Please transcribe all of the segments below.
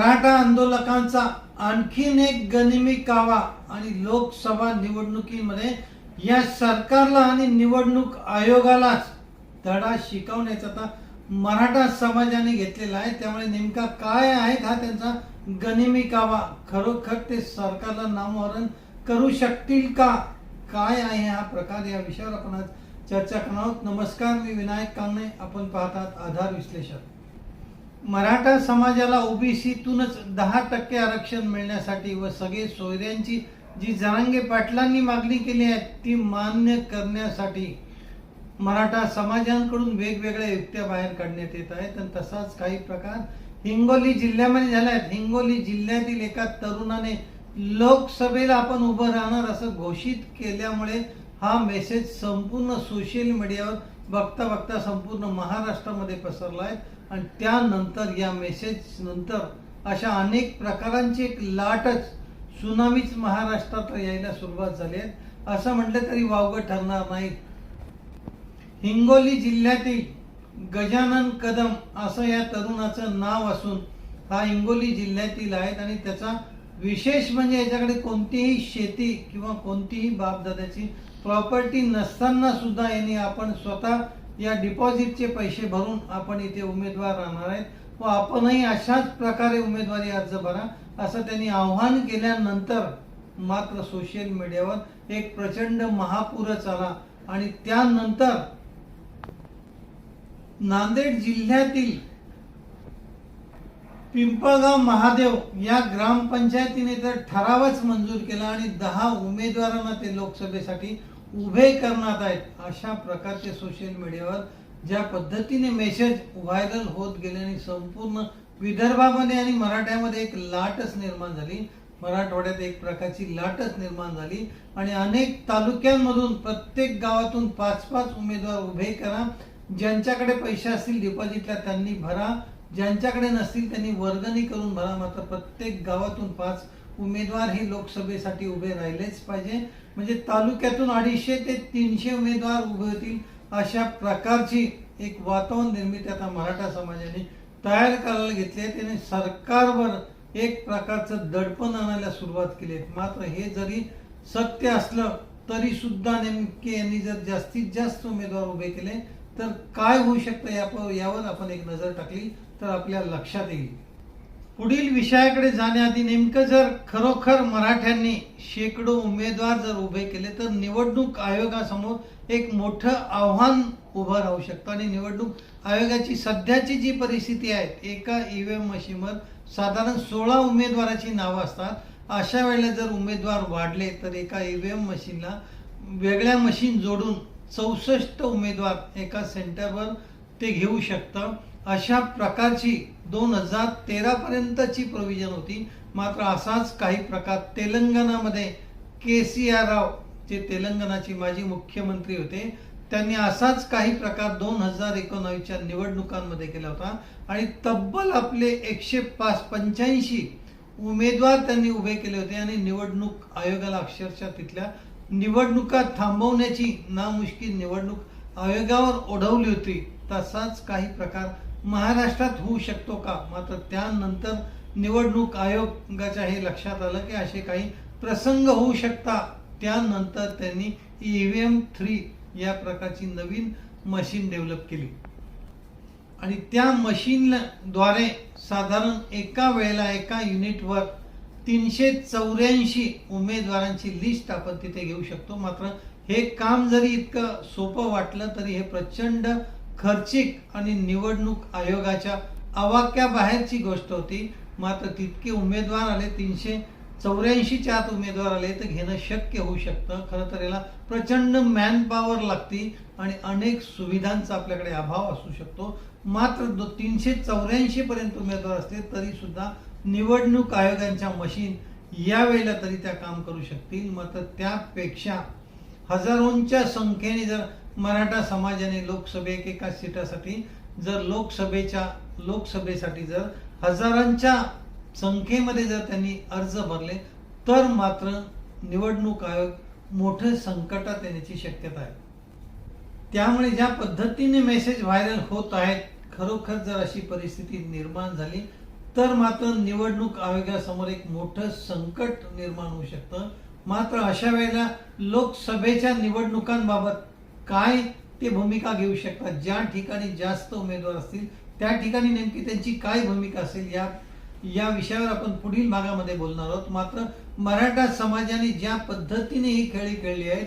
मराठा आंदोलकांचा आणखीन एक गनिमी कावा आणि लोकसभा निवडणुकीमध्ये या सरकारला आणि निवडणूक आयोगालाच धडा शिकवण्याचा आता मराठा समाजाने घेतलेला आहे. त्यामुळे नेमका काय आहे हा त्यांचा गनिमी कावा? खरोखर ते सरकारला नामोहरण करू शकतील का? काय आहे हा प्रकार? या विषयावर आपण आज चर्चा करणार आहोत. नमस्कार मी विनायक कांगणे. आपण पाहतात आधार विश्लेषण मराठा समाजाला ओबीसीतूनच दहा टक्के आरक्षण मिळण्यासाठी व सगळे सोयऱ्यांची जी जरांगे पाटलांनी मागणी केली आहे ती मान्य करण्यासाठी मराठा समाजांकडून वेगवेगळ्या युक्त्या बाहेर काढण्यात येत आहेत. आणि तसाच काही प्रकार हिंगोली जिल्ह्यामध्ये झाला आहे हिंगोली जिल्ह्यातील एका तरुणाने लोकसभेला आपण उभं राहणार असं घोषित केल्यामुळे हा मेसेज संपूर्ण सोशल मीडियावर बघता बघता संपूर्ण महाराष्ट्रामध्ये पसरला आहे. आणि त्यानंतर या मेसेज नंतर अशा अनेक प्रकारांची एक लाटच सुनामीच महाराष्ट्रात यायला सुरुवात झाली आहे. असं म्हटलं तरी वावगं ठरणार नाही. हिंगोली जिल्ह्यातील गजानन कदम असं या तरुणाचं नाव असून हा हिंगोली जिल्ह्यातील आहेत आणि त्याचा विशेष म्हणजे याच्याकडे कोणतीही शेती किंवा कोणतीही बापदादाची प्रॉपर्टी नसताना सुद्धा यांनी आपण स्वतः या डिपॉझिटचे पैसे भरून आपण इथे उमेदवार राहणार आहेत. व आपणही अशाच प्रकारे उमेदवारी अर्ज भरा असं त्यांनी आव्हान केल्यानंतर मात्र सोशल मीडियावर एक प्रचंड महापूरच आला आणि त्यानंतर नांदेड जिल्ह्यातील पिंपळगाव महादेव या ग्रामपंचायतीने तर ठरावच मंजूर केला आणि दहा उमेदवारांना ते लोकसभेसाठी उभे करण्यात आहेत अशा प्रकारचे सोशल मीडियावर ज्या पद्धतीने मेसेज व्हायरल होत गेले आणि संपूर्ण विदर्भामध्ये आणि मराठ्यामध्ये एक लाटच निर्माण झाली. मराठवाड्यात एक प्रकारची लाटच निर्माण झाली आणि अनेक तालुक्यांमधून प्रत्येक गावातून पाच पाच उमेदवार उभे करा. ज्यांच्याकडे पैसे असतील डिपॉझिटला त्यांनी भरा. ज्यांच्याकडे नसतील त्यांनी वर्गणी करून भरा. मात्र प्रत्येक गावातून पाच उमेदवार हे लोकसभेसाठी उभे राहिलेच पाहिजे. म्हणजे तालुक्यातून अडीचशे ते तीनशे उमेदवार उभे होतील अशा प्रकारची एक वातावरण निर्मिती आता मराठा समाजाने तयार करायला घेतली आहे. त्याने सरकारवर एक प्रकारचं दडपण आणायला सुरुवात केली आहे. मात्र हे जरी सत्य असलं तरी सुद्धा नेमके यांनी जर जास्तीत जास्त उमेदवार उभे केले तर काय होऊ शकतं यावर आपण एक नजर टाकली तर आपल्या लक्षात येईल. पुढील विषयाकडे जाण्याआधी नेमकं जर खरोखर मराठ्यांनी शेकडो उमेदवार जर उभे केले तर निवडणूक आयोगासमोर एक मोठं आव्हान उभं राहू शकतं. आणि निवडणूक आयोगाची सध्याची जी परिस्थिती आहे एका ई व्ही एम मशीनवर साधारण सोळा उमेदवाराची नावं असतात. अशा वेळेला जर उमेदवार वाढले तर एका ई व्ही एम मशीनला वेगळ्या मशीन जोडून चौसष्ट उमेदवार एका सेंटरवर ते घेऊ शकतं. अशा प्रकारची दोन हजार तेरा पर्यंतची प्रोव्हिजन होती. मात्र असाच काही प्रकार तेलंगणामध्ये के सी आर राव जे तेलंगणाचे माजी मुख्यमंत्री होते त्यांनी असाच काही प्रकार दोन हजार एकोणावीसच्या निवडणुकांमध्ये केला होता. आणि तब्बल आपले एकशे पाच पंच्याऐंशी उमेदवार त्यांनी उभे केले होते आणि निवडणूक आयोगाला अक्षरशः तिथल्या निवडणुका थांबवण्याची नामुष्की निवडणूक आयोगावर ओढवली होती. तसाच काही प्रकार महाराष्ट्रात होऊ शकतो का? मात्र त्यानंतर निवडणूक आयोगाच्या हे लक्षात आलं की असे काही प्रसंग होऊ शकता. त्यानंतर त्यांनी ईव्हीएम थ्री या प्रकारची नवीन मशीन डेव्हलप केली. आणि त्या मशीनद्वारे साधारण एका वेळेला एका युनिटवर तीनशे चौऱ्याऐंशी उमेदवारांची लिस्ट आपण तिथे घेऊ शकतो. मात्र हे काम जरी इतकं सोपं वाटलं तरी हे प्रचंड खर्चिक आणि निवडणूक आयोगाच्या आवाक्याबाहेरची गोष्ट होती. मात्र तितके उमेदवार आले तीनशे चौऱ्याऐंशीच्या आत उमेदवार आले तर घेणं शक्य होऊ शकतं. खरं तर याला प्रचंड मॅन पॉवर लागती आणि अनेक सुविधांचा आपल्याकडे अभाव असू शकतो. मात्र तीनशे चौऱ्याऐंशी पर्यंत उमेदवार असले तरी सुद्धा निवडणूक आयोगांच्या मशीन यावेळेला तरी त्या काम करू शकतील. मात्र त्यापेक्षा हजारोंच्या संख्येने जर मराठा समाजाने लोकसभे एका सीटासाठी जर लोकसभेच्या लोकसभेसाठी जर हजारांच्या संख्येमध्ये जर त्यांनी अर्ज भरले तर मात्र निवडणूक आयोग मोठं संकटात येण्याची शक्यता आहे. त्यामुळे ज्या पद्धतीने मेसेज व्हायरल होत आहेत खरोखर जर अशी परिस्थिती निर्माण झाली तर मात्र निवडणूक आयोगासमोर एक मोठं संकट निर्माण होऊ शकतं. मात्र अशा वेळेला लोकसभेच्या निवडणुकांबाबत काय ते भूमिका घेऊ शकतात? ज्या ठिकाणी जास्त उमेदवार असतील त्या ठिकाणी नेमकी त्यांची काय भूमिका असेल या या विषयावर आपण पुढील भागामध्ये बोलणार आहोत. मात्र मराठा समाजाने ज्या पद्धतीने ही खेळी खेळली आहेत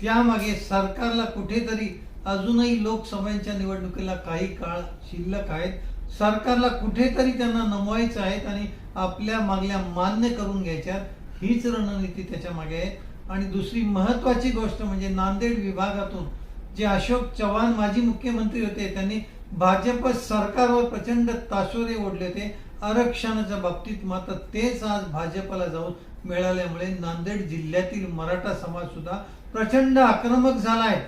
त्यामागे सरकारला कुठेतरी अजूनही लोकसभेच्या निवडणुकीला काही काळ शिल्लक आहेत. सरकारला कुठेतरी त्यांना नमवायचं आहेत आणि आपल्या मागल्या मान्य करून घ्यायच्या हीच रणनीती त्याच्यामागे आहे. आणि दुसरी महत्वाची गोष्ट म्हणजे नांदेड विभागातून जे अशोक चव्हाण माजी मुख्यमंत्री होते त्यांनी भाजप सरकारवर प्रचंड ताशोरे ओढले होते. आरक्षणाच्या बाबतीत मात्र तेच आज भाजपला जाऊन मिळाल्यामुळे नांदेड जिल्ह्यातील मराठा समाज सुद्धा प्रचंड आक्रमक झाला आहे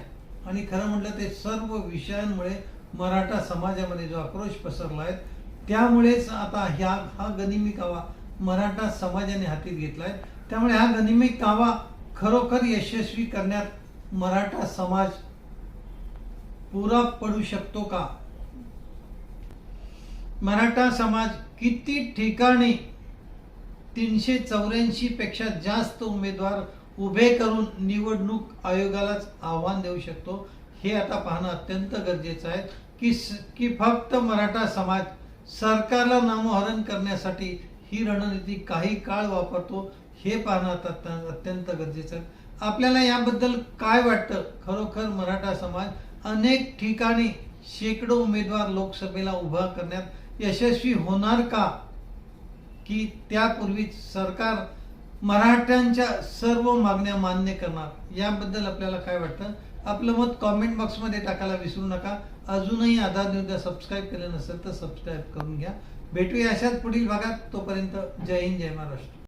आणि खरं म्हटलं ते सर्व विषयांमुळे मराठा समाजामध्ये जो आक्रोश पसरला आहे त्यामुळेच आता ह्या हा गनिमी कावा मराठा समाजाने हाती घेतलाय. त्यामुळे हा गनिमी कावा खरोखर यशस्वी करण्यात मराठा समाज पुरा पडू शकतो का? मराठा समाज किती ठिकाणी तीनशे चौऱ्याऐंशी पेक्षा जास्त उमेदवार उभे करून निवडणूक आयोगालाच आव्हान देऊ शकतो हे आता पाहणं अत्यंत गरजेचं आहे की की फक्त मराठा समाज सरकारला नामोहरण करण्यासाठी ही रणनीती काही काळ वापरतो हे पाहणं आता अत्यंत गरजेचं आहे. आपल्याला याबद्दल काय वाटतं? खरोखर मराठा समाज अनेक ठिकाणी शेकडो उमेदवार लोकसभेला उभा करण्यात यशस्वी होणार का? की त्यापूर्वीच सरकार मराठ्यांच्या सर्व मागण्या मान्य करणार? याबद्दल आपल्याला काय वाटतं? आपलं मत कॉमेंट बॉक्समध्ये टाकायला विसरू नका. अजूनही आधार न्यूजला सबस्क्राईब केलं नसेल तर सबस्क्राईब करून घ्या. भेटूया अशाच पुढील भागात. तोपर्यंत जय हिंद जय महाराष्ट्र.